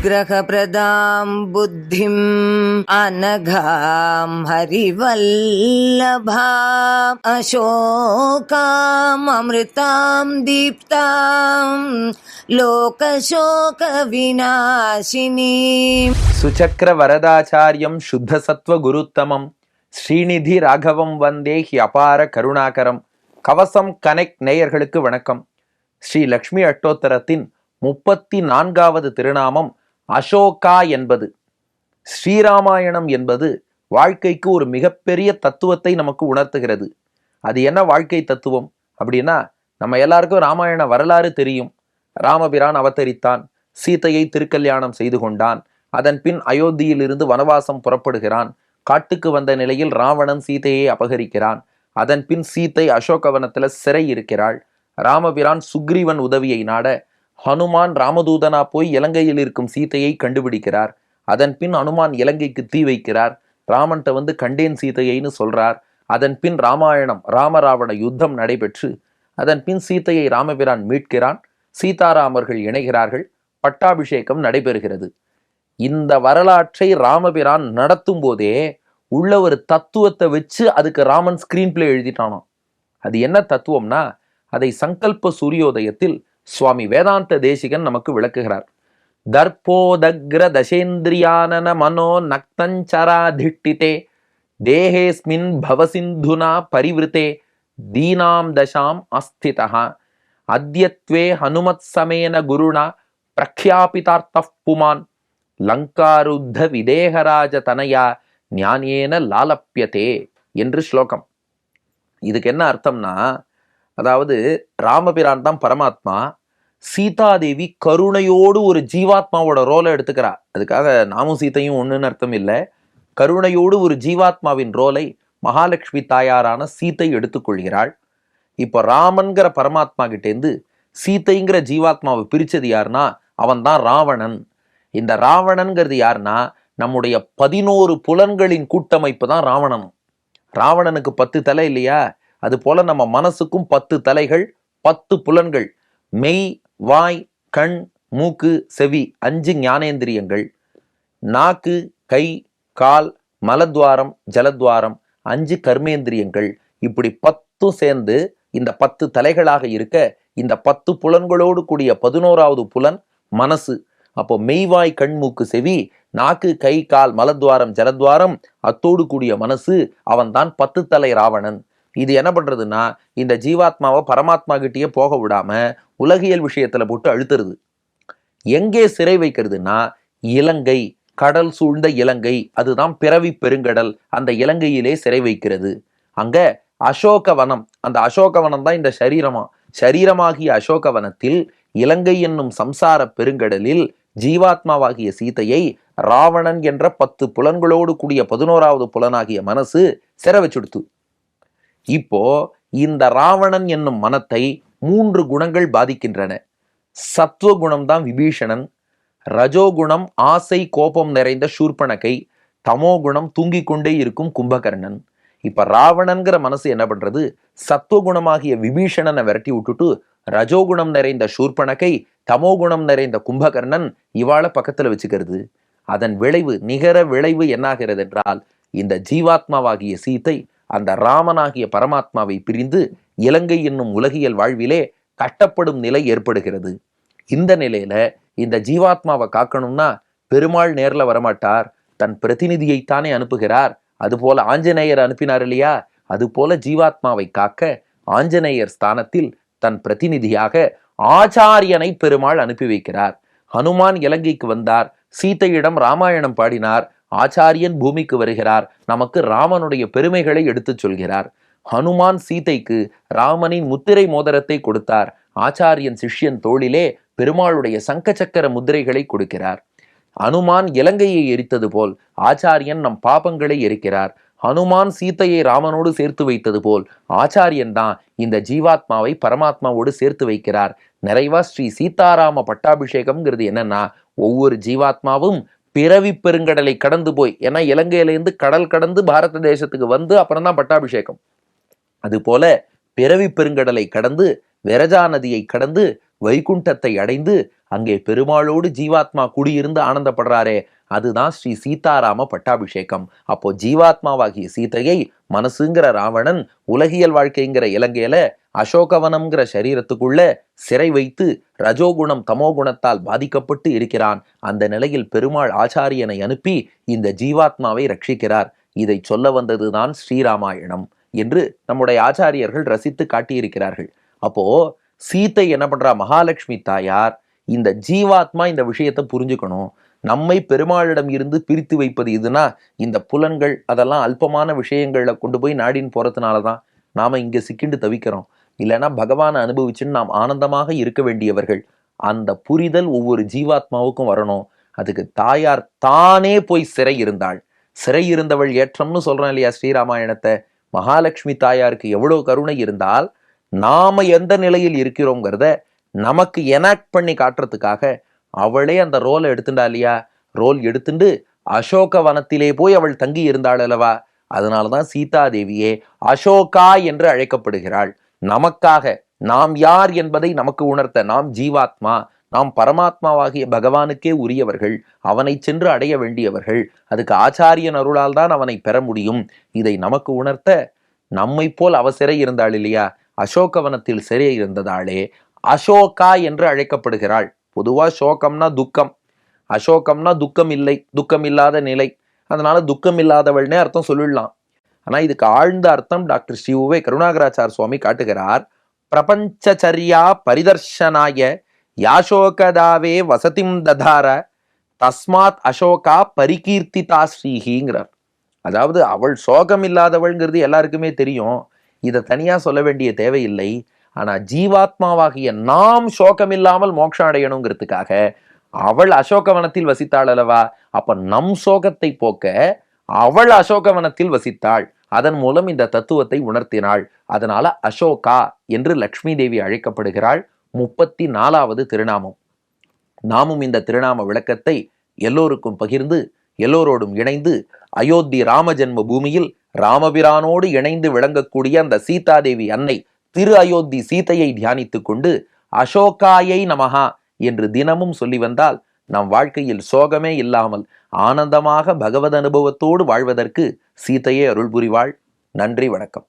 అనుగ్రహప్రదాం బుద్ధిం అనఘాం హరివల్లభా అశోకామృతాం దీప్తాం లోకశోక వినాశిని సుచక్ర వరదాచార్యం శుద్ధసత్వ గురుత్తమం ஸ்ரீநிதி ராகவம் வந்தே he அபார கருணாகரம். கவசம் connect நேயர்களுக்கு வணக்கம். ஸ்ரீ லக்ஷ்மி அட்டோத்தரத்தின் முப்பத்தி நான்காவது திருநாமம் அசோகா என்பது. ஸ்ரீராமாயணம் என்பது வாழ்க்கைக்கு ஒரு மிகப்பெரிய தத்துவத்தை நமக்கு உணர்த்துகிறது. அது என்ன வாழ்க்கை தத்துவம்? அப்படின்னா நம்ம எல்லாருக்கும் ராமாயண வரலாறு தெரியும். ராமபிரான் அவதரித்தான். சீதையை திருக்கல்யாணம் செய்து கொண்டான். அதன் பின் அயோத்தியிலிருந்து வனவாசம் புறப்படுகிறான். காட்டுக்கு வந்த நிலையில் ராவணன் சீதையை அபகரிக்கிறான். அதன் பின் அசோகவனத்தில் சிறை இருக்கிறாள் ராமபிரான் சுக்ரீவன் உதவியை நாட ஹனுமான் ராமதூதனா போய் இலங்கையில் இருக்கும் சீதையை கண்டுபிடிக்கிறார். அதன் பின் ஹனுமான் இலங்கைக்கு தீ வைக்கிறார். ராமன்ட்ட வந்து கண்டேன் சீதையைன்னு சொல்றார். அதன் பின் ராமாயணம் ராமராவண யுத்தம் நடைபெற்று அதன் பின் சீதையை ராமபிரான் மீட்கிறான். சீதாராமர்கள் இணைகிறார்கள். பட்டாபிஷேகம் நடைபெறுகிறது. இந்த வரலாற்றை ராமபிரான் நடத்தும் போதே உள்ள ஒரு தத்துவத்தை வச்சு அதுக்கு ராமன் ஸ்கிரீன் பிளே எழுதிட்டானோ அது என்ன தத்துவம்னா அதை சங்கல்ப சூரியோதயத்தில் சுவாமி வேதாந்த தேசிகன் நமக்கு விளக்குகிறார். தர்ப்போதக்ர தசேந்திரியானன மனோ நக்தஞ்சராதிஷ்டிதே தேகேஸ்மின் பவசிந்துனா பரிவிருத்தே தீனாம் தசாம் அஸ்திதா அத்தியத்வே ஹனுமத் சமேன குருணா பிரக்யாபிதார்த்த புமான். லங்காருத்த விதேகராஜ தனயா ஞானேன லாலப்பியதே என்று ஸ்லோகம். இதுக்கு என்ன அர்த்தம்னா அதாவது ராமபிரான் தான் பரமாத்மா சீதாதேவி கருணையோடு ஒரு ஜீவாத்மாவோட ரோலை எடுத்துக்கிறா. அதுக்காக நாமும் சீதையும் ஒன்றுன்னு அர்த்தம் இல்லை. கருணையோடு ஒரு ஜீவாத்மாவின் ரோலை மகாலட்சுமி தாயாரான சீதை எடுத்துக்கொள்கிறாள். இப்போ ராமன்கிற பரமாத்மா கிட்டேருந்து சீதைங்கிற ஜீவாத்மாவை பிரித்தது யாருன்னா அவன் தான் ராவணன். இந்த ராவணன்கிறது யாருன்னா நம்முடைய பதினோரு புலன்களின் கூட்டமைப்பு தான் ராவணன். ராவணனுக்கு பத்து தலை இல்லையா? அது போல நம்ம மனசுக்கும் பத்து தலைகள் பத்து புலன்கள். மெய் வாய் கண் மூக்கு செவி அஞ்சு ஞானேந்திரியங்கள். நாக்கு கை கால் மலத்வாரம் ஜலத்வாரம் அஞ்சு கர்மேந்திரியங்கள். இப்படி பத்தும் சேர்ந்து இந்த பத்து தலைகளாக இருக்க இந்த பத்து புலன்களோடு கூடிய பதினோராவது புலன் மனசு. அப்போ மெய்வாய் கண் மூக்கு செவி நாக்கு கை கால் மலத்வாரம் ஜலத்வாரம் அத்தோடு கூடிய மனசு அவன்தான் பத்து தலை ராவணன். இது என்ன பண்றதுன்னா இந்த ஜீவாத்மாவை பரமாத்மா கிட்டேயே போக விடாம உலகியல் விஷயத்துல போட்டு அழுத்துறது. எங்கே சிறை வைக்கிறதுனா இலங்கை கடல் சூழ்ந்த இலங்கை அதுதான் பிறவி பெருங்கடல் அந்த இலங்கையிலே சிறை வைக்கிறது. அங்க அசோகவனம் அந்த அசோகவனம் தான் இந்த சரீரமா சரீரமாகிய அசோகவனத்தில் இலங்கை என்னும் சம்சார பெருங்கடலில் ஜீவாத்மாவாகிய சீதையை ராவணன் என்ற பத்து புலன்களோடு கூடிய பதினோராவது புலனாகிய மனசு சிற வச்சுடுத்து இப்போ இந்த ராவணன் என்னும் மனத்தை மூன்று குணங்கள் பாதிக்கின்றன. சத்துவகுணம் தான் விபீஷணன் ரஜோகுணம் ஆசை கோபம் நிறைந்த சூர்பனகை தமோகுணம் தூங்கிக் கொண்டே இருக்கும் கும்பகர்ணன். இப்ப ராவணன்கிற மனசு என்ன பண்றது? சத்துவகுணமாகிய விபீஷணனை விரட்டி விட்டுட்டு ரஜோகுணம் நிறைந்த சூர்பனகை தமோகுணம் நிறைந்த கும்பகர்ணன் இவாளை பக்கத்துல வச்சுக்கிறது. அதன் விளைவு நிகர விளைவு என்னாகிறது என்றால் இந்த ஜீவாத்மாவாகிய சீத்தை அந்த ராமனாகிய பரமாத்மாவை பிரிந்து இலங்கை என்னும் உலகியல் வாழ்விலே கட்டப்படும் நிலை ஏற்படுகிறது. இந்த நிலையில இந்த ஜீவாத்மாவை காக்கணும்னா பெருமாள் நேரில் வரமாட்டார். தன் பிரதிநிதியைத்தானே அனுப்புகிறார். அதுபோல ஆஞ்சநேயர் அனுப்பினார் இல்லையா? அதுபோல ஜீவாத்மாவை காக்க ஆஞ்சநேயர் ஸ்தானத்தில் தன் பிரதிநிதியாக ஆச்சாரியனை பெருமாள் அனுப்பி வைக்கிறார். ஹனுமான் இலங்கைக்கு வந்தார். சீதையிடம் ராமாயணம் பாடினார். ஆச்சாரியன் பூமிக்கு வருகிறார். நமக்கு ராமனுடைய பெருமைகளை எடுத்துச் சொல்கிறார். ஹனுமான் சீதைக்கு ராமனின் முத்திரை மோதிரத்தை கொடுத்தார். ஆச்சாரியன் சிஷ்யன் தோளிலே பெருமாளுடைய சங்க சக்கர முத்திரைகளை கொடுக்கிறார். அனுமான் இலங்கையை எரித்தது போல் ஆச்சாரியன் நம் பாபங்களை எரிக்கிறார். ஹனுமான் சீதையை ராமனோடு சேர்த்து வைத்தது போல் ஆச்சாரியன் தான் இந்த ஜீவாத்மாவை பரமாத்மாவோடு சேர்த்து வைக்கிறார். நிறைவா ஸ்ரீ சீதாராம பட்டாபிஷேகம்ங்கிறது என்னன்னா ஒவ்வொரு ஜீவாத்மாவும் பிறவி பெருங்கடலை கடந்து போய் ஏன்னா இலங்கையிலேருந்து கடல் கடந்து பாரத தேசத்துக்கு வந்து அப்புறம் தான் பட்டாபிஷேகம். அதுபோல பிறவி பெருங்கடலை கடந்து விரஜா நதியை கடந்து வைகுண்டத்தை அடைந்து அங்கே பெருமாளோடு ஜீவாத்மா குடியிருந்து ஆனந்தப்படுறாரே. அதுதான் ஸ்ரீ சீதாராம பட்டாபிஷேகம். அப்போ ஜீவாத்மாவாகிய சீதையை மனசுங்கிற ராவணன் உலகியல் வாழ்க்கைங்கிற இலங்கையில அசோகவனம்ங்கிற சரீரத்துக்குள்ள சிறை வைத்து ரஜோகுணம் தமோகுணத்தால் பாதிக்கப்பட்டு இருக்கிறான். அந்த நிலையில் பெருமாள் ஆச்சாரியனை அனுப்பி இந்த ஜீவாத்மாவை ரட்சிக்கிறார். இதை சொல்ல வந்ததுதான் ஸ்ரீராமாயணம் என்று நம்முடைய ஆச்சாரியர்கள் ரசித்து காட்டியிருக்கிறார்கள். அப்போ சீத்தை என்ன பண்றா? மகாலட்சுமி தாயார் இந்த ஜீவாத்மா இந்த விஷயத்தை புரிஞ்சுக்கணும். நம்மை பெருமாளிடம் இருந்து பிரித்து வைப்பது இதுனா இந்த புலன்கள் அதெல்லாம் அல்பமான விஷயங்களில் கொண்டு போய் நாடின்னு போறதுனால தான் நாம இங்கே சிக்கிண்டு தவிக்கிறோம். இல்லைன்னா பகவானை அனுபவிச்சுன்னு நாம் ஆனந்தமாக இருக்க வேண்டியவர்கள். அந்த புரிதல் ஒவ்வொரு ஜீவாத்மாவுக்கும் வரணும். அதுக்கு தாயார் தானே போய் சிறை இருந்தாள். சிறை இருந்தவள் ஏற்றம்னு சொல்கிறேன் இல்லையா ஸ்ரீராமாயணத்தை? மகாலட்சுமி தாயாருக்கு எவ்வளோ கருணை இருந்தால் நாம எந்த நிலையில் இருக்கிறோங்கிறத நமக்கு எனாக்ட் பண்ணி காட்டுறதுக்காக அவளே அந்த ரோலை எடுத்துட்டா இல்லையா? ரோல் எடுத்துண்டு அசோக வனத்திலே போய் அவள் தங்கி இருந்தாள் அல்லவா? அதனாலதான் சீதாதேவியே அசோகா என்று அழைக்கப்படுகிறாள். நமக்காக நாம் யார் என்பதை நமக்கு உணர்த்த நாம் ஜீவாத்மா நாம் பரமாத்மாவாகிய பகவானுக்கே உரியவர்கள் அவனை சென்று அடைய வேண்டியவர்கள் அதுக்கு ஆச்சாரியன் அருளால் தான் அவனை பெற முடியும். இதை நமக்கு உணர்த்த நம்மை போல் அவசர இருந்தாள் இல்லையா? அசோகவனத்தில் சிறை இருந்ததாலே அசோகா என்று அழைக்கப்படுகிறாள். பொதுவாக சோகம்னா துக்கம். அசோகம்னா துக்கம் இல்லை துக்கம் இல்லாத நிலை. அதனால துக்கம் இல்லாதவள்னே அர்த்தம் சொல்லிடலாம். ஆனால் இதுக்கு ஆழ்ந்த அர்த்தம் டாக்டர் ஸ்ரீவுவே கருணாகராச்சார் சுவாமி காட்டுகிறார். பிரபஞ்சச்சரியா பரிதர்ஷனாய யாசோகதாவே வசதிம் ததார தஸ்மாத் அசோகா பரிகீர்த்திதா ஸ்ரீஹிங்கிறார். அதாவது அவள் சோகம் இல்லாதவள்ங்கிறது எல்லாருக்குமே தெரியும். இதை தனியாக சொல்ல வேண்டிய தேவையில்லை. ஆனால் ஜீவாத்மாவாகிய நாம் சோகம் இல்லாமல் மோட்சம் அடையணுங்கிறதுக்காக அவள் அசோகவனத்தில் வசித்தாள் அல்லவா? அப்ப நம் சோகத்தை போக்க அவள் அசோகவனத்தில் வசித்தாள். அதன் மூலம் இந்த தத்துவத்தை உணர்த்தினாள். அதனால அசோகா என்று லக்ஷ்மி தேவி அழைக்கப்படுகிறாள். முப்பத்தி நாலாவது திருநாமம். நாமும் இந்த திருநாம விளக்கத்தை எல்லோருக்கும் பகிர்ந்து எல்லோரோடும் இணைந்து அயோத்தி ராம ஜென்ம பூமியில் ராமபிரானோடு இணைந்து விளங்கக்கூடிய அந்த சீதாதேவி அன்னை திரு அயோத்தி சீதையை தியானித்துக் கொண்டு அசோகாயை நமஹா என்று தினமும் சொல்லி வந்தால் நம் வாழ்க்கையில் சோகமே இல்லாமல் ஆனந்தமாக பகவத் அனுபவத்தோடு வாழ்வதற்கு சீதையே அருள் புரிவாள். நன்றி வணக்கம்.